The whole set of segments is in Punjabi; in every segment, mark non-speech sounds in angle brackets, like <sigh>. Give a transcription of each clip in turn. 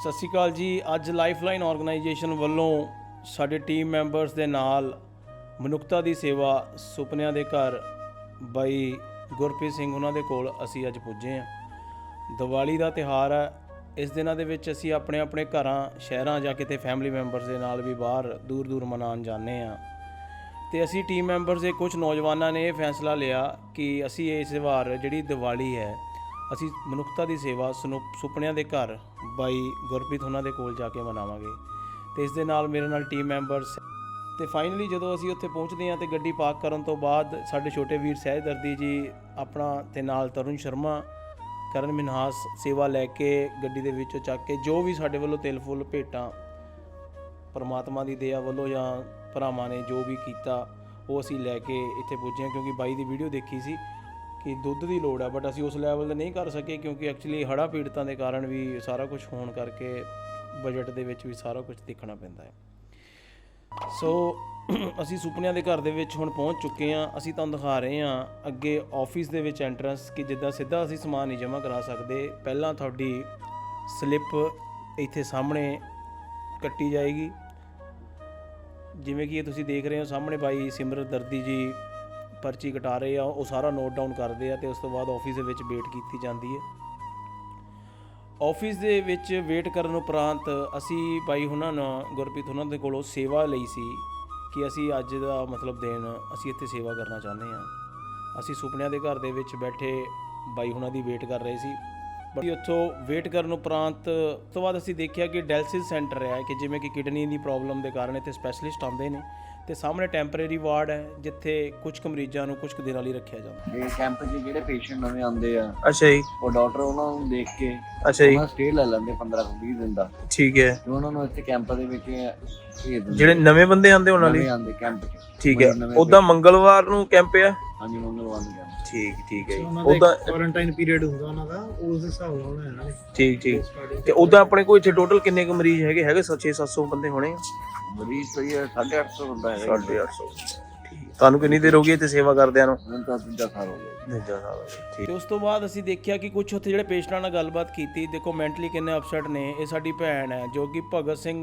ਸਤਿ ਸ਼੍ਰੀ ਅਕਾਲ ਜੀ। ਅੱਜ ਲਾਈਫਲਾਈਨ ਆਰਗੇਨਾਈਜੇਸ਼ਨ ਵੱਲੋਂ ਸਾਡੇ ਟੀਮ ਮੈਂਬਰਸ ਦੇ ਨਾਲ ਮਨੁੱਖਤਾ ਦੀ ਸੇਵਾ ਸੁਪਨਿਆਂ ਦੇ ਘਰ ਬਾਈ ਗੁਰਪ੍ਰੀਤ ਸਿੰਘ ਉਹਨਾਂ ਦੇ ਕੋਲ ਅਸੀਂ ਅੱਜ ਪੁੱਜੇ ਹਾਂ। ਦੀਵਾਲੀ ਦਾ ਤਿਹਾਰ ਹੈ। ਇਸ ਦਿਨਾਂ ਦੇ ਵਿੱਚ ਅਸੀਂ ਆਪਣੇ ਆਪਣੇ ਘਰਾਂ, ਸ਼ਹਿਰਾਂ ਜਾਂ ਕਿਤੇ ਫੈਮਿਲੀ ਮੈਂਬਰਸ ਦੇ ਨਾਲ ਵੀ ਬਾਹਰ ਦੂਰ ਦੂਰ ਮਨਾਉਣ ਜਾਂਦੇ ਹਾਂ। ਤੇ ਅਸੀਂ ਟੀਮ ਮੈਂਬਰਸ ਦੇ ਕੁਝ ਨੌਜਵਾਨਾਂ ਨੇ ਇਹ ਫੈਸਲਾ ਲਿਆ ਕਿ ਅਸੀਂ ਇਸ ਵਾਰ ਜਿਹੜੀ ਦੀਵਾਲੀ ਹੈ ਅਸੀਂ ਮਨੁੱਖਤਾ ਦੀ ਸੇਵਾ ਸੁਨੁ- ਸੁਪਨਿਆਂ ਦੇ ਘਰ ਬਾਈ ਗੁਰਪ੍ਰੀਤ ਉਹਨਾਂ ਦੇ ਕੋਲ ਜਾ ਕੇ ਮਨਾਵਾਂਗੇ। ਤੇ ਇਸ ਦੇ ਨਾਲ ਮੇਰੇ ਨਾਲ ਟੀਮ ਮੈਂਬਰਸ ਤੇ ਫਾਈਨਲੀ ਜਦੋਂ ਅਸੀਂ ਉੱਥੇ ਪਹੁੰਚਦੇ ਹਾਂ ਤੇ ਗੱਡੀ ਪਾਰਕ ਕਰਨ ਤੋਂ ਬਾਅਦ ਸਾਡੇ ਛੋਟੇ ਵੀਰ ਸਹਿਜਦਰਦੀ ਜੀ ਆਪਣਾ ਤੇ ਨਾਲ ਤਰੁਣ ਸ਼ਰਮਾ, ਕਰਨ ਮਿਨਹਾਸ ਸੇਵਾ ਲੈ ਕੇ ਗੱਡੀ ਦੇ ਵਿੱਚੋਂ ਚੱਕ ਕੇ ਜੋ ਵੀ ਸਾਡੇ ਵੱਲੋਂ ਤਿਲ ਫੁੱਲ ਭੇਟਾਂ, ਪਰਮਾਤਮਾ ਦੀ ਦਇਆ ਵੱਲੋਂ ਜਾਂ ਭਰਾਵਾਂ ਨੇ ਜੋ ਵੀ ਕੀਤਾ ਉਹ ਅਸੀਂ ਲੈ ਕੇ ਇੱਥੇ ਪੁੱਜੇ ਕਿਉਂਕਿ ਬਾਈ ਦੀ ਵੀਡੀਓ ਦੇਖੀ ਸੀ। ਕਿ ਦੁੱਧ ਦੀ ਲੋੜ ਹੈ ਬਟ ਅਸੀਂ ਉਸ ਲੈਵਲ ਤੇ ਨਹੀਂ ਕਰ ਸਕੇ ਕਿਉਂਕਿ ਐਕਚੁਅਲੀ ਹੜ੍ਹਾਂ ਪੀੜਤਾਂ ਦੇ ਕਾਰਨ ਵੀ ਸਾਰਾ ਕੁਝ ਹੋਣ ਕਰਕੇ ਬਜਟ ਦੇ ਵਿੱਚ ਵੀ ਸਾਰਾ ਕੁਝ ਦੇਖਣਾ ਪੈਂਦਾ ਹੈ। ਸੋ <clears throat> ਅਸੀਂ ਸੁਪਨਿਆਂ ਦੇ ਘਰ ਦੇ ਵਿੱਚ ਹੁਣ ਪਹੁੰਚ ਚੁੱਕੇ ਹਾਂ। ਅਸੀਂ ਤੁਹਾਨੂੰ ਦਿਖਾ ਰਹੇ ਹਾਂ ਅੱਗੇ ਆਫਿਸ ਦੇ ਵਿੱਚ ਐਂਟਰੈਂਸ ਕਿ ਜਿੱਦਾਂ ਸਿੱਧਾ ਅਸੀਂ ਸਮਾਨ ਨਹੀਂ ਜਮ੍ਹਾਂ ਕਰਾ ਸਕਦੇ। ਪਹਿਲਾਂ ਤੁਹਾਡੀ ਸਲਿੱਪ ਇੱਥੇ ਸਾਹਮਣੇ ਕੱਟੀ ਜਾਏਗੀ। ਜਿਵੇਂ ਕਿ ਇਹ ਤੁਸੀਂ ਦੇਖ ਰਹੇ ਹੋ, ਸਾਹਮਣੇ ਬਾਈ ਸਿਮਰਤ ਦਰਦੀ ਜੀ ਪਰਚੀ ਕਟਾ ਰਹੇ ਆ, ਉਹ ਸਾਰਾ ਨੋਟ ਡਾਊਨ ਕਰਦੇ ਆ ਤੇ ਉਸ ਤੋਂ ਬਾਅਦ ਆਫਿਸ ਦੇ ਵਿੱਚ ਵੇਟ ਕੀਤੀ ਜਾਂਦੀ ਹੈ। ਆਫਿਸ ਦੇ ਵਿੱਚ ਵੇਟ ਕਰਨ ਉਪਰੰਤ ਅਸੀਂ ਬਾਈ ਉਹਨਾਂ ਨਾਲ, ਗੁਰਪ੍ਰੀਤ ਉਹਨਾਂ ਦੇ ਕੋਲੋਂ ਸੇਵਾ ਲਈ ਸੀ ਕਿ ਅਸੀਂ ਅੱਜ ਦਾ ਮਤਲਬ ਦੇਣ ਅਸੀਂ ਇੱਥੇ ਸੇਵਾ ਕਰਨਾ ਚਾਹੁੰਦੇ ਹਾਂ। ਅਸੀਂ ਸੁਪਨਿਆਂ ਦੇ ਘਰ ਦੇ ਵਿੱਚ ਬੈਠੇ ਬਾਈ ਹੁਣਾਂ ਦੀ ਵੇਟ ਕਰ ਰਹੇ ਸੀ। ਬਟ ਉੱਥੋਂ ਵੇਟ ਕਰਨ ਉਪਰੰਤ ਤੋਂ ਬਾਅਦ ਅਸੀਂ ਦੇਖਿਆ ਕਿ ਡੈਲਸਿਸ ਸੈਂਟਰ ਹੈ, ਕਿ ਜਿਵੇਂ ਕਿ ਕਿਡਨੀ ਦੀ ਪ੍ਰੋਬਲਮ ਦੇ ਕਾਰਨ ਇੱਥੇ ਸਪੈਸ਼ਲਿਸਟ ਆਉਂਦੇ ਨੇ। ਤੇ ਸਾਹਮਣੇ ਟੈਂਪਰੇਰੀ ਵਾਰਡ ਹੈ ਜਿੱਥੇ ਕੁਝ ਕੁ ਮਰੀਜ਼ਾਂ ਨੂੰ ਕੁਝ ਕੁ ਦਿਨਾਂ ਲਈ ਰੱਖਿਆ ਜਾਂਦਾ। ਇਹ ਕੈਂਪ 'ਚ ਜਿਹੜੇ ਪੇਸ਼ੈਂਟ ਨਵੇਂ ਆਉਂਦੇ ਆ ਅੱਛਾ ਜੀ। ਉਹ ਡਾਕਟਰ ਉਹਨਾਂ ਨੂੰ ਦੇਖ ਕੇ ਅੱਛਾ ਜੀ। ਉਹਨਾਂ ਸਟੇ ਲੈ ਲੈਂਦੇ 15 ਤੋਂ 20 ਦਿਨ ਦਾ। ਠੀਕ ਹੈ। ਤੇ ਉਹਨਾਂ ਨੂੰ ਇੱਥੇ ਕੈਂਪ ਦੇ ਵਿੱਚ ਭੇਜ ਦਿੰਦੇ ਜਿਹੜੇ ਨਵੇਂ ਬੰਦੇ ਆਉਂਦੇ ਉਹਨਾਂ ਲਈ? ਨਵੇਂ ਆਉਂਦੇ ਕੈਂਪ 'ਚ। ਠੀਕ ਹੈ। ਨਵੇਂ ਉਦਾਂ ਮੰਗਲਵਾਰ ਨੂੰ ਕੈਂਪ ਆ? ਹਾਂਜੀ ਮੰਗਲਵਾਰ ਨੂੰ ਕੈਂਪ ਠੀਕ ਠੀਕ ਹੈ ਜੀ। ਉਹਨਾਂ ਦਾ ਉਦਾਂ ਕੁਆਰੰਟਾਈਨ ਪੀਰੀਅਡ ਹੁੰਦਾ ਉਹਨਾਂ ਦਾ ਉਸ ਹਿਸਾਬ ਨਾਲ ਉਹਨਾਂ ਇਹਨਾਂ ਨੇ। ਠੀਕ ਠੀਕ। ਤੇ ਉਦਾਂ ਆਪਣੇ ਕੋਲ ਇੱਥੇ ਟੋਟਲ ਕਿੰਨੇ ਕੁ ਮਰੀਜ਼ ਹੈਗੇ? ਹੈਗੇ 6 700 ਬੰਦੇ ਹੋਣੇ ਆ? ਮਰੀਜ਼ ਸਹੀ ਹੈ 850 ਬੰਦਾ ਹੈ 850 ਠੀਕ ਤੁਹਾਨੂੰ ਕਿੰਨੀ ਦੇਰ ਹੋ ਗਈ ਇੱਥੇ ਸੇਵਾ ਕਰਦਿਆਂ ਨੂੰ? ਹੁਣ ਤਾਂ ਦੂਜਾ ਸਾਲ ਹੋ ਗਿਆ। ਦੂਜਾ ਸਾਲ ਹੋ ਗਿਆ ਠੀਕ। ਤੇ ਉਸ ਤੋਂ ਬਾਅਦ ਅਸੀਂ ਦੇਖਿਆ ਕਿ ਕੁਝ ਉੱਥੇ ਜਿਹੜੇ ਪੇਸ਼ੈਂਟਾਂ ਨਾਲ ਗੱਲਬਾਤ ਕੀਤੀ ਦੇਖੋ ਮੈਂਟਲੀ ਕਿੰਨੇ ਅਪਸੈਟ ਨੇ ਇਹ ਸਾਡੀ ਭੈਣ ਹੈ ਜੋ ਕਿ ਭਗਤ ਸਿੰਘ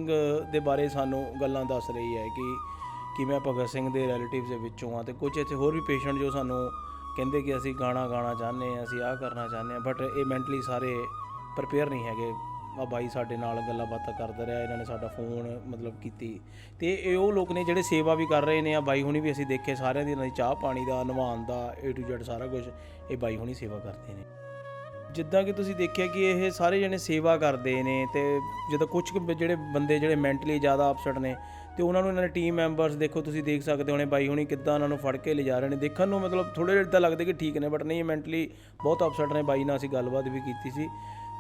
ਦੇ ਬਾਰੇ ਸਾਨੂੰ ਗੱਲਾਂ ਦੱਸ ਰਹੀ ਹੈ ਕਿ ਕਿ ਮੈਂ ਭਗਤ ਸਿੰਘ ਦੇ ਰਿਲੇਟਿਵਸ ਦੇ ਵਿੱਚੋਂ ਆ ਤੇ ਕੁਝ ਇੱਥੇ ਹੋਰ ਵੀ ਪੇਸ਼ੈਂਟ ਜੋ ਸਾਨੂੰ ਕਹਿੰਦੇ ਕਿ ਅਸੀਂ ਗਾਣਾ ਗਾਣਾ ਚਾਹੁੰਦੇ ਹਾਂ, ਅਸੀਂ ਆਹ ਕਰਨਾ ਚਾਹੁੰਦੇ ਹਾਂ ਬਟ ਇਹ ਮੈਂਟਲੀ ਸਾਰੇ ਪ੍ਰਪੇਅਰ ਨਹੀਂ ਹੈਗੇ। ਆ ਬਾਈ ਸਾਡੇ ਨਾਲ ਗੱਲਾਂ ਬਾਤਾਂ ਕਰਦਾ ਰਿਹਾ, ਇਹਨਾਂ ਨੇ ਸਾਡਾ ਫੋਨ ਮਤਲਬ ਕੀਤੀ। ਤੇ ਇਹ ਉਹ ਲੋਕ ਨੇ ਜਿਹੜੇ ਸੇਵਾ ਵੀ ਕਰ ਰਹੇ ਨੇ, ਆ ਬਾਈ ਹੁਣੀ ਵੀ ਅਸੀਂ ਦੇਖੇ ਸਾਰਿਆਂ ਦੀ, ਇਹਨਾਂ ਦੀ ਚਾਹ ਪਾਣੀ ਦਾ, ਨਵਾਉਣ ਦਾ, A to Z ਸਾਰਾ ਕੁਝ ਇਹ ਬਾਈ ਹੁਣੀ ਸੇਵਾ ਕਰਦੇ ਨੇ। ਜਿੱਦਾਂ ਕਿ ਤੁਸੀਂ ਦੇਖਿਆ ਕਿ ਇਹ ਸਾਰੇ ਜਣੇ ਸੇਵਾ ਕਰਦੇ ਨੇ ਤੇ ਜਦੋਂ ਕੁਝ ਕੁ ਜਿਹੜੇ ਬੰਦੇ ਜਿਹੜੇ ਮੈਂਟਲੀ ਜ਼ਿਆਦਾ ਅਪਸੈਟ ਨੇ ਤੇ ਉਹਨਾਂ ਨੂੰ ਇਹਨਾਂ ਦੇ ਟੀਮ ਮੈਂਬਰਸ ਦੇਖੋ ਤੁਸੀਂ ਦੇਖ ਸਕਦੇ ਹੋਣੇ, ਬਾਈ ਹੁਣੀ ਕਿੱਦਾਂ ਉਹਨਾਂ ਨੂੰ ਫੜ ਕੇ ਲਿਜਾ ਰਹੇ ਨੇ। ਦੇਖਣ ਨੂੰ ਮਤਲਬ ਥੋੜੇ ਜਿਹਾ ਇਦਾਂ ਲੱਗਦੇ ਕਿ ਠੀਕ ਨੇ ਬਟ ਨਹੀਂ ਮੈਂਟਲੀ ਬਹੁਤ ਅਪਸੈਟ ਨੇ ਬਾਈ ਨਾਲ ਅਸੀਂ ਗੱਲਬਾਤ ਵੀ ਕੀਤੀ ਸੀ।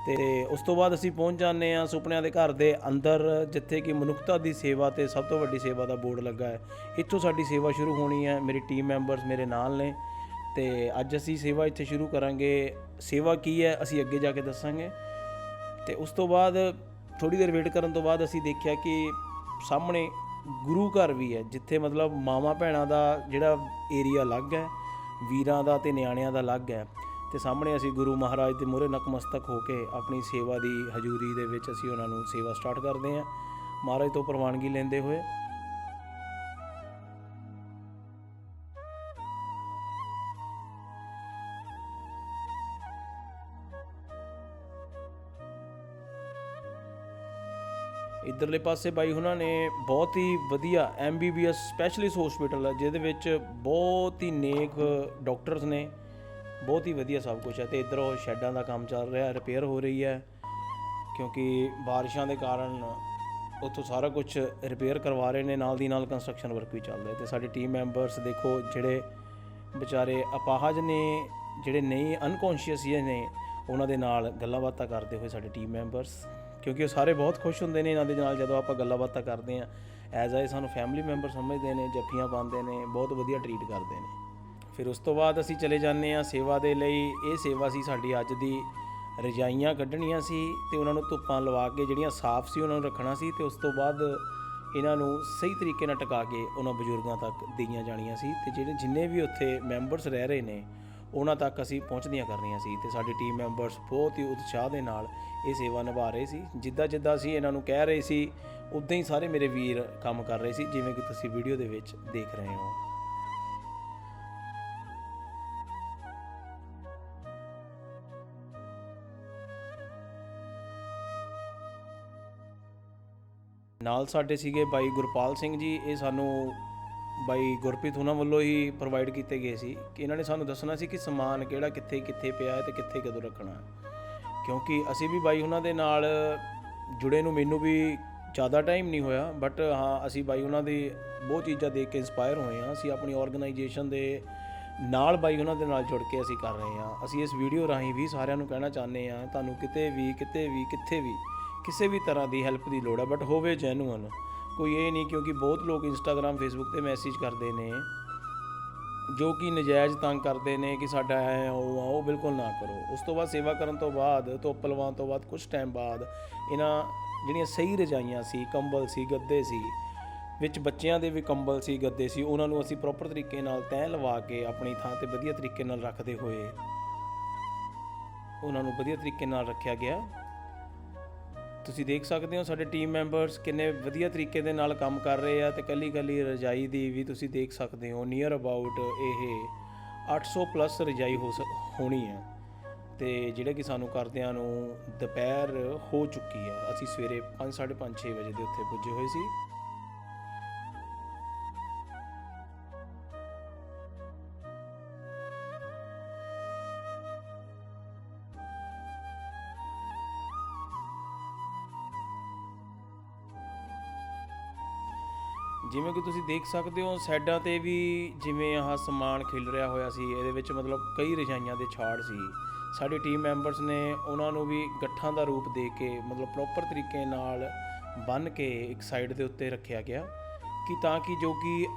ਤੇ ਉਸ ਤੋਂ ਬਾਅਦ ਅਸੀਂ ਪਹੁੰਚ ਜਾਂਦੇ ਹਾਂ ਸੁਪਨਿਆਂ ਦੇ ਘਰ ਦੇ ਅੰਦਰ, ਜਿੱਥੇ ਕਿ ਮਨੁੱਖਤਾ ਦੀ ਸੇਵਾ ਤੇ ਸਭ ਤੋਂ ਵੱਡੀ ਸੇਵਾ ਦਾ ਬੋਰਡ ਲੱਗਾ ਹੈ। ਇੱਥੋਂ ਸਾਡੀ ਸੇਵਾ ਸ਼ੁਰੂ ਹੋਣੀ ਹੈ, ਮੇਰੀ ਟੀਮ ਮੈਂਬਰਸ ਮੇਰੇ ਨਾਲ ਨੇ। ਤੇ ਅੱਜ ਅਸੀਂ ਸੇਵਾ ਇੱਥੇ ਸ਼ੁਰੂ ਕਰਾਂਗੇ। ਸੇਵਾ ਕੀ ਹੈ, ਅਸੀਂ ਅੱਗੇ ਜਾ ਕੇ ਦੱਸਾਂਗੇ। ਤੇ ਉਸ ਤੋਂ ਬਾਅਦ ਥੋੜੀ ਦੇਰ ਵੇਟ ਕਰਨ ਤੋਂ ਬਾਅਦ ਅਸੀਂ ਦੇਖਿਆ ਕਿ ਸਾਹਮਣੇ ਗੁਰੂ ਘਰ ਵੀ ਹੈ, ਜਿੱਥੇ ਮਤਲਬ ਮਾਵਾਂ ਭੈਣਾਂ ਦਾ ਜਿਹੜਾ ਏਰੀਆ ਅਲੱਗ ਹੈ, ਵੀਰਾਂ ਦਾ ਤੇ ਨਿਆਣਿਆਂ ਦਾ ਅਲੱਗ ਹੈ, ਤੇ ਸਾਹਮਣੇ ਅਸੀਂ ਗੁਰੂ ਮਹਾਰਾਜ ਦੇ ਮੂਹਰੇ ਨਕਮਸਤਕ ਹੋ ਕੇ ਆਪਣੀ ਸੇਵਾ ਦੀ ਹਜ਼ੂਰੀ ਦੇ ਵਿੱਚ ਅਸੀਂ ਉਹਨਾਂ ਨੂੰ ਸੇਵਾ ਸਟਾਰਟ ਕਰਦੇ ਹਾਂ। ਮਹਾਰਾਜ ਤੋਂ ਪ੍ਰਵਾਨਗੀ ਲੈਂਦੇ ਹੋਏ ਇਧਰਲੇ ਪਾਸੇ ਬਾਈ ਉਹਨਾਂ ਨੇ ਬਹੁਤ ਹੀ ਵਧੀਆ ਐਮਬੀਬੀਐਸ ਸਪੈਸ਼ਲਿਸਟ ਹਸਪੀਟਲ ਹੈ ਜਿਹਦੇ ਵਿੱਚ ਬਹੁਤ ਹੀ ਨੇਕ ਡਾਕਟਰਸ ਨੇ, ਬਹੁਤ ਹੀ ਵਧੀਆ ਸਭ ਕੁਝ ਹੈ ਤੇ ਇਧਰ ਉਹ ਸ਼ੈੱਡਾਂ ਦਾ ਕੰਮ ਚੱਲ ਰਿਹਾ ਰਿਪੇਅਰ ਹੋ ਰਹੀ ਹੈ, ਕਿਉਂਕਿ ਬਾਰਿਸ਼ਾਂ ਦੇ ਕਾਰਨ ਉੱਥੋਂ ਸਾਰਾ ਕੁਝ ਰਿਪੇਅਰ ਕਰਵਾ ਰਹੇ ਨੇ, ਨਾਲ ਦੀ ਨਾਲ ਕੰਸਟਰਕਸ਼ਨ ਵਰਕ ਵੀ ਚੱਲ ਰਿਹਾ ਤੇ ਸਾਡੇ ਟੀਮ ਮੈਂਬਰਸ ਦੇਖੋ ਜਿਹੜੇ ਵਿਚਾਰੇ ਅਪਾਹਜ ਨੇ, ਜਿਹੜੇ ਨਹੀਂ ਅਨਕੌਂਸ਼ੀਅਸ ਹੀ ਨੇ, ਉਹਨਾਂ ਦੇ ਨਾਲ ਗੱਲਾਂ ਬਾਤਾਂ ਕਰਦੇ ਹੋਏ ਸਾਡੇ ਟੀਮ ਮੈਂਬਰਸ ਕਿਉਂਕਿ ਉਹ ਸਾਰੇ ਬਹੁਤ ਖੁਸ਼ ਹੁੰਦੇ ਨੇ ਇਹਨਾਂ ਦੇ ਨਾਲ ਜਦੋਂ ਆਪਾਂ ਗੱਲਾਂ ਬਾਤਾਂ ਕਰਦੇ ਆ ਐਜ਼ ਆਏ ਸਾਨੂੰ ਫੈਮਿਲੀ ਮੈਂਬਰ ਸਮਝਦੇ ਨੇ, ਜੱਫੀਆਂ ਪਾਉਂਦੇ ਨੇ, ਬਹੁਤ ਵਧੀਆ ਟਰੀਟ ਕਰਦੇ ਨੇ। ਫਿਰ ਉਸ ਤੋਂ ਬਾਅਦ ਅਸੀਂ ਚਲੇ ਜਾਂਦੇ ਆ ਸੇਵਾ ਦੇ ਲਈ। ਇਹ ਸੇਵਾ ਸੀ ਸਾਡੀ ਅੱਜ ਦੀ। ਰਜਾਈਆਂ ਕੱਢਣੀਆਂ ਸੀ ਤੇ ਉਹਨਾਂ ਨੂੰ ਧੁੱਪਾਂ ਲਵਾ ਕੇ ਜਿਹੜੀਆਂ ਸਾਫ਼ ਸੀ ਉਹਨਾਂ ਨੂੰ ਰੱਖਣਾ ਸੀ ਤੇ ਉਸ ਤੋਂ ਬਾਅਦ ਇਹਨਾਂ ਨੂੰ ਸਹੀ ਤਰੀਕੇ ਨਾਲ ਟਿਕਾ ਕੇ ਉਹਨਾਂ ਬਜ਼ੁਰਗਾਂ ਤੱਕ ਦੇਈਆਂ ਜਾਣੀਆਂ ਸੀ ਤੇ ਜਿਹੜੇ ਜਿੰਨੇ ਵੀ ਉੱਥੇ ਮੈਂਬਰਸ ਰਹਿ ਰਹੇ ਨੇ ਉਹਨਾਂ ਤੱਕ ਅਸੀਂ ਪਹੁੰਚਦੀਆਂ ਕਰਨੀਆਂ ਸੀ ਤੇ ਸਾਡੇ ਟੀਮ ਮੈਂਬਰਸ ਬਹੁਤ ਹੀ ਉਤਸ਼ਾਹ ਦੇ ਨਾਲ ਇਹ ਸੇਵਾ ਨਿਭਾ ਰਹੇ ਸੀ। ਜਿੱਦਾਂ ਜਿੱਦਾਂ ਅਸੀਂ ਇਹਨਾਂ ਨੂੰ ਕਹਿ ਰਹੇ ਸੀ, ਉਦਾਂ ਹੀ ਸਾਰੇ ਮੇਰੇ ਵੀਰ ਕੰਮ ਕਰ ਰਹੇ ਸੀ, ਜਿਵੇਂ ਕਿ ਤੁਸੀਂ ਵੀਡੀਓ ਦੇ ਵਿੱਚ ਦੇਖ ਰਹੇ ਹੋ। ਨਾਲ ਸਾਡੇ ਸੀਗੇ ਬਾਈ ਗੁਰਪਾਲ ਸਿੰਘ ਜੀ, ਇਹ ਸਾਨੂੰ ਬਾਈ ਗੁਰਪ੍ਰੀਤ ਉਹਨਾਂ ਵੱਲੋਂ ਹੀ ਪ੍ਰੋਵਾਈਡ ਕੀਤੇ ਗਏ ਸੀ ਕਿ ਇਹਨਾਂ ਨੇ ਸਾਨੂੰ ਦੱਸਣਾ ਸੀ ਕਿ ਸਮਾਨ ਕਿਹੜਾ ਕਿੱਥੇ ਕਿੱਥੇ ਪਿਆ ਹੈ ਤੇ ਕਿੱਥੇ ਕਦੋਂ ਰੱਖਣਾ ਹੈ। ਕਿਉਂਕਿ ਅਸੀਂ ਵੀ ਬਾਈ ਉਹਨਾਂ ਦੇ ਨਾਲ ਜੁੜੇ ਨੂੰ ਮੈਨੂੰ ਵੀ ਜ਼ਿਆਦਾ ਟਾਈਮ ਨਹੀਂ ਹੋਇਆ ਬਟ ਹਾਂ, ਅਸੀਂ ਬਾਈ ਉਹਨਾਂ ਦੀ ਬਹੁਤ ਚੀਜ਼ਾਂ ਦੇਖ ਕੇ ਇਨਸਪਾਇਰ ਹੋਏ ਹਾਂ। ਅਸੀਂ ਆਪਣੀ ਆਰਗੇਨਾਈਜੇਸ਼ਨ ਦੇ ਨਾਲ ਬਾਈ ਉਹਨਾਂ ਦੇ ਨਾਲ ਜੁੜ ਕੇ ਅਸੀਂ ਕਰ ਰਹੇ ਹਾਂ। ਅਸੀਂ ਇਸ ਵੀਡੀਓ ਰਾਹੀਂ ਵੀ ਸਾਰਿਆਂ ਨੂੰ ਕਹਿਣਾ ਚਾਹੁੰਦੇ ਹਾਂ, ਤੁਹਾਨੂੰ ਕਿਤੇ ਵੀ ਕਿਤੇ ਵੀ, ਕਿੱਥੇ ਵੀ, ਕਿਸੇ ਵੀ ਤਰ੍ਹਾਂ ਦੀ ਹੈਲਪ ਦੀ ਲੋੜ ਹੈ ਬਟ ਹੋਵੇ ਜੈਨੂਅਨ ਕੋਈ ਇਹ ਨਹੀਂ ਕਿਉਂਕਿ ਬਹੁਤ ਲੋਕ ਇੰਸਟਾਗ੍ਰam ਫੇਸਬੁੱਕ ਤੇ ਮੈਸੇਜ ਕਰਦੇ ਨੇ, ਜੋ ਕਿ ਨਜਾਇਜ਼ ਤੰਗ ਕਰਦੇ ਨੇ ਕਿ ਸਾਡਾ ਹੈ ਉਹ ਆ, ਉਹ ਬਿਲਕੁਲ ਨਾ ਕਰੋ। ਉਸ ਤੋਂ ਬਾਅਦ ਸੇਵਾ ਕਰਨ ਤੋਂ ਬਾਅਦ, ਧੁੱਪ ਲਵਾਉਣ ਤੋਂ ਬਾਅਦ ਕੁਝ ਟਾਈਮ ਬਾਅਦ ਇਹਨਾਂ ਜਿਹੜੀਆਂ ਸਹੀ ਰਜਾਈਆਂ ਸੀ, ਕੰਬਲ ਸੀ, ਗੱਦੇ ਸੀ, ਵਿੱਚ ਬੱਚਿਆਂ ਦੇ ਵੀ ਕੰਬਲ ਸੀ, ਗੱਦੇ ਸੀ, ਉਹਨਾਂ ਨੂੰ ਅਸੀਂ ਪ੍ਰੋਪਰ ਤਰੀਕੇ ਨਾਲ ਤੈਅ ਲਵਾ ਕੇ ਆਪਣੀ ਥਾਂ ਤੇ ਵਧੀਆ ਤਰੀਕੇ ਨਾਲ ਰੱਖਦੇ ਹੋਏ ਉਹਨਾਂ ਨੂੰ ਵਧੀਆ ਤਰੀਕੇ ਨਾਲ ਰੱਖਿਆ ਗਿਆ। ਤੁਸੀਂ ਦੇਖ ਸਕਦੇ ਹੋ, ਸਾਡੇ ਟੀਮ ਮੈਂਬਰਸ ਕਿੰਨੇ ਵਧੀਆ ਤਰੀਕੇ ਦੇ ਨਾਲ ਕੰਮ ਕਰ ਰਹੇ ਆ ਤੇ ਕੱਲੀ ਕੱਲੀ ਰਜਾਈ ਦੀ ਵੀ ਤੁਸੀਂ ਦੇਖ ਸਕਦੇ ਹੋ ਨੀਅਰ ਅਬਾਊਟ ਇਹ 800 ਪਲੱਸ ਰਜਾਈ ਹੋ ਸਕ- ਹੋਣੀ ਹੈ ਤੇ ਜਿਹੜੇ ਕਿ ਸਾਨੂੰ ਕਰਦਿਆਂ ਨੂੰ ਦੁਪਹਿਰ ਹੋ ਚੁੱਕੀ ਹੈ ਅਸੀਂ ਸਵੇਰੇ 5 5:30 6 ਵਜੇ ਦੇ ਉੱਥੇ ਪੁੱਜੇ ਹੋਏ ਸੀ। ਜਿਵੇਂ ਕਿ ਤੁਸੀਂ ਦੇਖ ਸਕਦੇ ਹੋ, ਸਾਈਡਾਂ ਤੇ ਵੀ ਜਿਵੇਂ ਆਹ ਸਮਾਨ ਖਿਲ ਰਿਹਾ ਹੋਇਆ ਸੀ, ਇਹਦੇ ਵਿੱਚ ਮਤਲਬ ਕਈ ਰਜਾਈਆਂ ਦੇ ਛਾੜ ਸੀ। ਸਾਡੀ ਟੀਮ ਮੈਂਬਰਸ ਨੇ ਉਹਨਾਂ ਨੂੰ ਵੀ ਗੱਠਾਂ ਦਾ ਰੂਪ ਦੇ ਕੇ ਮਤਲਬ ਪ੍ਰੋਪਰ ਤਰੀਕੇ ਨਾਲ ਬੰਨ ਕੇ ਇੱਕ ਸਾਈਡ ਦੇ ਉੱਤੇ ਰੱਖਿਆ ਗਿਆ ਕਿ ਤਾਂ ਕਿ ਜੋ ਕਿ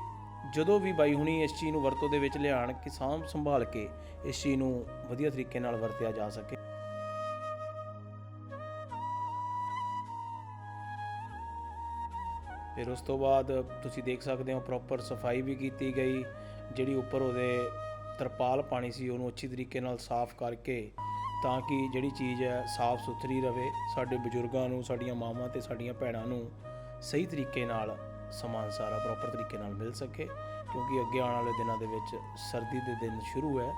ਜਦੋਂ ਵੀ ਬਾਈ ਹੁਣੀ ਇਸ ਚੀਜ਼ ਨੂੰ ਵਰਤੋਂ ਦੇ ਵਿੱਚ ਲਿਆਣ, ਕਿ ਸਾਂਭ ਸੰਭਾਲ ਕੇ ਇਸ ਚੀਜ਼ ਨੂੰ ਵਧੀਆ ਤਰੀਕੇ ਨਾਲ ਵਰਤਿਆ ਜਾ ਸਕੇ। ਫਿਰ ਉਸ ਤੋਂ ਬਾਅਦ ਤੁਸੀਂ ਦੇਖ ਸਕਦੇ ਹੋ ਪ੍ਰੋਪਰ ਸਫ਼ਾਈ ਵੀ ਕੀਤੀ ਗਈ, ਜਿਹੜੀ ਉੱਪਰ ਉਹਦੇ ਤਰਪਾਲ ਪਾਣੀ ਸੀ, ਉਹਨੂੰ ਅੱਛੀ ਤਰੀਕੇ ਨਾਲ ਸਾਫ਼ ਕਰਕੇ ਤਾਂ ਕਿ ਜਿਹੜੀ ਚੀਜ਼ ਹੈ ਸਾਫ਼ ਸੁਥਰੀ ਰਵੇ, ਸਾਡੇ ਬਜ਼ੁਰਗਾਂ ਨੂੰ, ਸਾਡੀਆਂ ਮਾਵਾਂ ਤੇ ਸਾਡੀਆਂ ਭੈਣਾਂ ਨੂੰ ਸਹੀ ਤਰੀਕੇ ਨਾਲ ਸਮਾਨ ਸਾਰਾ ਪ੍ਰੋਪਰ ਤਰੀਕੇ ਨਾਲ ਮਿਲ ਸਕੇ, ਕਿਉਂਕਿ ਅੱਗੇ ਆਉਣ ਵਾਲੇ ਦਿਨਾਂ ਦੇ ਵਿੱਚ ਸਰਦੀ ਦੇ ਦਿਨ ਸ਼ੁਰੂ ਹੈ।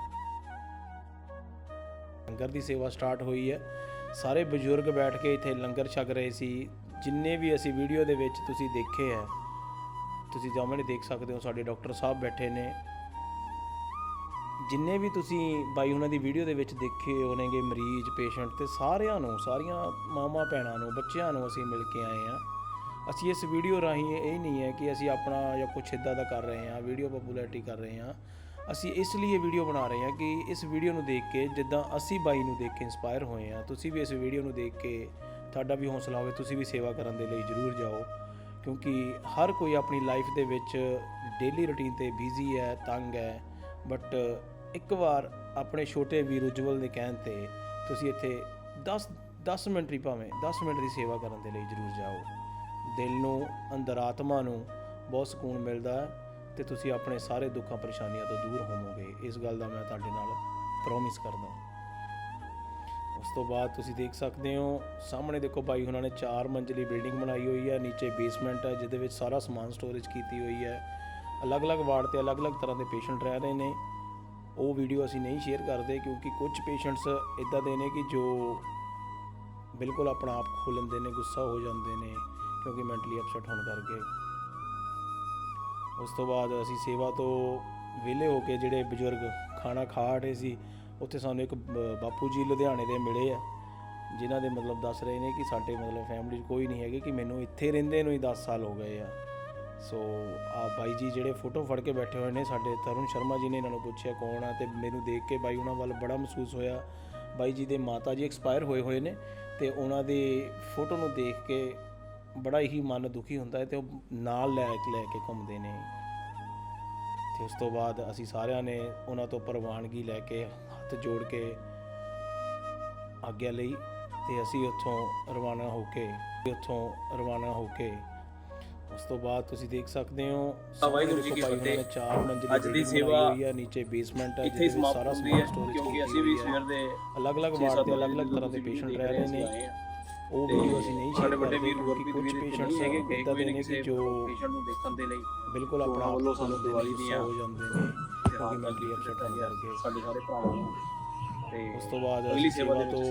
ਲੰਗਰ ਦੀ ਸੇਵਾ ਸਟਾਰਟ ਹੋਈ ਹੈ। ਸਾਰੇ ਬਜ਼ੁਰਗ ਬੈਠ ਕੇ ਇੱਥੇ ਲੰਗਰ ਛਕ ਰਹੇ ਸੀ। ਜਿੰਨੇ ਵੀ ਅਸੀਂ ਵੀਡੀਓ ਦੇ ਵਿੱਚ ਤੁਸੀਂ ਦੇਖੇ ਹੈ, ਤੁਸੀਂ ਸਾਹਮਣੇ ਦੇਖ ਸਕਦੇ ਹੋ, ਸਾਡੇ ਡਾਕਟਰ ਸਾਹਿਬ ਬੈਠੇ ਨੇ। ਜਿੰਨੇ ਵੀ ਤੁਸੀਂ ਬਾਈ ਉਹਨਾਂ ਦੀ ਵੀਡੀਓ ਦੇ ਵਿੱਚ ਦੇਖੇ ਹੋਣਗੇ ਮਰੀਜ਼ ਪੇਸ਼ੈਂਟ ਤੇ ਸਾਰਿਆਂ ਨੂੰ, ਸਾਰੀਆਂ ਮਾਵਾਂ, ਭੈਣਾਂ ਨੂੰ, ਬੱਚਿਆਂ ਨੂੰ ਅਸੀਂ ਮਿਲ ਕੇ ਆਏ ਹਾਂ। ਅਸੀਂ ਇਸ ਵੀਡੀਓ ਰਾਹੀਂ ਇਹ ਨਹੀਂ ਹੈ ਕਿ ਅਸੀਂ ਆਪਣਾ ਜਾਂ ਕੁਛ ਇਦਾਂ ਦਾ ਕਰ ਰਹੇ ਹਾਂ ਵੀਡੀਓ ਪਪੂਲੈਰਿਟੀ ਕਰ ਰਹੇ ਹਾਂ। ਅਸੀਂ ਇਸ ਲਈ ਇਹ ਵੀਡੀਓ ਬਣਾ ਰਹੇ ਹਾਂ ਕਿ ਇਸ ਵੀਡੀਓ ਨੂੰ ਦੇਖ ਕੇ ਜਿੱਦਾਂ ਅਸੀਂ ਬਾਈ ਨੂੰ ਦੇਖ ਕੇ ਇਨਸਪਾਇਰ ਹੋਏ ਹਾਂ, ਤੁਸੀਂ ਵੀ ਇਸ ਵੀਡੀਓ ਨੂੰ ਦੇਖ ਕੇ ਤੁਹਾਡਾ ਵੀ ਹੌਸਲਾ ਹੋਵੇ, ਤੁਸੀਂ ਵੀ ਸੇਵਾ ਕਰਨ ਦੇ ਲਈ ਜ਼ਰੂਰ ਜਾਓ। ਕਿਉਂਕਿ ਹਰ ਕੋਈ ਆਪਣੀ ਲਾਈਫ ਦੇ ਵਿੱਚ ਡੇਲੀ ਰੁਟੀਨ ਤੇ ਬਿਜ਼ੀ ਹੈ, ਤੰਗ ਹੈ ਬਟ ਇੱਕ ਵਾਰ ਆਪਣੇ ਛੋਟੇ ਵੀਰ ਉਜਵਲ ਦੇ ਕਹਿਣ ਤੇ ਤੁਸੀਂ ਇੱਥੇ 10 10 ਮਿੰਟ ਹੀ ਭਾਵੇਂ 10 ਮਿੰਟ ਦੀ ਸੇਵਾ ਕਰਨ ਦੇ ਲਈ ਜ਼ਰੂਰ ਜਾਓ। ਦਿਲ ਨੂੰ, ਅੰਦਰ ਆਤਮਾ ਨੂੰ ਬਹੁਤ ਸਕੂਨ ਮਿਲਦਾ ਹੈ ਤੇ ਤੁਸੀਂ ਆਪਣੇ ਸਾਰੇ ਦੁੱਖਾਂ, ਪਰੇਸ਼ਾਨੀਆਂ ਤੋਂ ਦੂਰ ਹੋਵੋਗੇ। ਇਸ ਗੱਲ ਦਾ ਮੈਂ ਤੁਹਾਡੇ ਨਾਲ ਪ੍ਰੋਮਿਸ ਕਰਦਾ ਉਸ ਤੋਂ ਬਾਅਦ ਤੁਸੀਂ ਦੇਖ ਸਕਦੇ ਹੋ, ਸਾਹਮਣੇ ਦੇਖੋ ਭਾਈ ਉਹਨਾਂ ਨੇ 4 ਮੰਜ਼ਲੀ ਬਿਲਡਿੰਗ ਬਣਾਈ ਹੋਈ ਹੈ, ਨੀਚੇ ਬੇਸਮੈਂਟ ਹੈ, ਜਿਹਦੇ ਵਿੱਚ ਸਾਰਾ ਸਮਾਨ ਸਟੋਰੇਜ ਕੀਤੀ ਹੋਈ ਹੈ। ਅਲੱਗ-ਅਲੱਗ ਵਾਰਡ ਤੇ ਅਲੱਗ-ਅਲੱਗ ਤਰ੍ਹਾਂ ਦੇ ਪੇਸ਼ੈਂਟ ਰਹਿ ਰਹੇ ਨੇ। ਉਹ ਵੀਡੀਓ ਅਸੀਂ ਨਹੀਂ ਸ਼ੇਅਰ ਕਰਦੇ ਕਿਉਂਕਿ ਕੁਝ ਪੇਸ਼ੈਂਟਸ ਇਦਾਂ ਦੇ ਨੇ ਕਿ ਜੋ ਬਿਲਕੁਲ ਆਪਣਾ ਆਪ ਖੋ ਲੈਂਦੇ ਨੇ, ਗੁੱਸਾ ਹੋ ਜਾਂਦੇ ਨੇ ਕਿਉਂਕਿ ਮੈਂਟਲੀ ਅਪਸੈਟ ਹੋਣ ਕਰਕੇ। ਉਸ ਤੋਂ ਬਾਅਦ ਅਸੀਂ ਸੇਵਾ ਤੋਂ ਵਿਹਲੇ ਹੋ ਕੇ ਜਿਹੜੇ ਬਜ਼ੁਰਗ ਖਾਣਾ ਖਾ ਰਹੇ ਸੀ ਉੱਥੇ ਸਾਨੂੰ ਇੱਕ ਬ- ਬਾਪੂ ਜੀ ਲੁਧਿਆਣੇ ਦੇ ਮਿਲੇ ਆ, ਜਿਨ੍ਹਾਂ ਦੇ ਮਤਲਬ ਦੱਸ ਰਹੇ ਨੇ ਕਿ ਸਾਡੇ ਮਤਲਬ ਫੈਮਿਲੀ 'ਚ ਕੋਈ ਨਹੀਂ ਹੈਗੇ, ਕਿ ਮੈਨੂੰ ਇੱਥੇ ਰਹਿੰਦੇ ਨੂੰ ਹੀ 10 ਸਾਲ ਹੋ ਗਏ ਆ। ਸੋ ਆ ਬਾਈ ਜੀ ਜਿਹੜੇ ਫੋਟੋ ਫੜ ਕੇ ਬੈਠੇ ਹੋਏ ਨੇ, ਸਾਡੇ ਤਰੁਣ ਸ਼ਰਮਾ ਜੀ ਨੇ ਇਹਨਾਂ ਨੂੰ ਪੁੱਛਿਆ ਕੌਣ ਆ, ਤੇ ਮੈਨੂੰ ਦੇਖ ਕੇ ਬਾਈ ਉਹਨਾਂ ਵੱਲ ਬੜਾ ਮਹਿਸੂਸ ਹੋਇਆ। ਬਾਈ ਜੀ ਦੇ ਮਾਤਾ ਜੀ ਐਕਸਪਾਇਰ ਹੋਏ ਹੋਏ ਨੇ, ਤੇ ਉਹਨਾਂ ਦੇ ਫੋਟੋ ਨੂੰ ਦੇਖ ਕੇ ਬੜਾ ਹੀ ਮਨ ਦੁਖੀ ਹੁੰਦਾ ਹੈ, ਤੇ ਉਹ ਨਾਲ ਲੈ ਕੇ ਲੈ ਕੇ ਘੁੰਮਦੇ ਨੇ। ਤੇ ਉਸ ਤੋਂ ਬਾਅਦ ਅਸੀਂ ਸਾਰਿਆਂ ਨੇ ਉਹਨਾਂ ਤੋਂ ਪ੍ਰਵਾਨਗੀ ਲੈ ਕੇ ਹੱਥ ਜੋੜ ਕੇ ਆਗਿਆ ਲਈ ਤੇ ਅਸੀਂ ਉੱਥੋਂ ਰਵਾਨਾ ਹੋ ਕੇ ਉੱਥੋਂ ਰਵਾਨਾ ਹੋ ਕੇ ਉਸ ਤੋਂ ਬਾਅਦ ਤੁਸੀਂ ਦੇਖ ਸਕਦੇ ਹੋ ਵਾਹਿਗੁਰੂ ਜੀ ਕੀ ਫਤਿਹ। ਚਾਰ ਮੰਜ਼ਿਲੀ ਅੱਜ ਦੀ ਸੇਵਾ ਨੀਚੇ ਬੇਸਮੈਂਟ ਹੈ ਸਾਰਾ ਸਮਾਨ storage ਕਿਉਂਕਿ ਅਸੀਂ ਵੀ। ਸਵੇਰ ਦੇ ਅਲੱਗ-ਅਲੱਗ ਵਾਰਡ ਤੇ ਅਲੱਗ-ਅਲੱਗ ਤਰ੍ਹਾਂ ਦੇ ਪੇਸ਼ੈਂਟ ਰਹਿ ਰਹੇ ਨੇ ਉਹ ਵੀਡੀਓ ਅਸੀਂ ਨਹੀਂ ਸਾਡੇ ਵੱਡੇ ਵੀਰ ਗੁਰਪ੍ਰੀਤ ਵੀਰ ਪੇਸ਼ੈਂਟਸ ਹੈਗੇ ਦੇ ਨੇ ਕਿ ਜੋ ਪੇਸ਼ੈਂਟ ਨੂੰ ਦੇਖਣ ਦੇ ਲਈ ਬਿਲਕੁਲ ਆਪਣਾ ਵੱਲੋਂ ਸਾਨੂੰ ਦੀਵਾਲੀ ਦੀਆਂ ਹੋ ਜਾਂਦੇ ਨੇ ਕਿਉਂਕਿ ਮੈਂਟਲੀ ਅਪਸੈਟ ਹੋਣ ਕਰਕੇ ਸਾਡੇ ਸਾਰੇ ਭਰਾਵਾਂ ਨੂੰ। ਤੇ ਉਸ ਤੋਂ ਬਾਅਦ ਅਗਲੀ ਸੇਵਾ ਦੇ ਤੋਂ।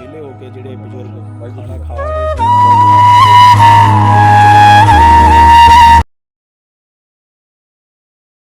ਵਿਹਲੇ ਹੋ ਕੇ ਜਿਹੜੇ ਬਜ਼ੁਰਗ ਖਾਣਾ ਖਾ ਰਹੇ ਸੀ।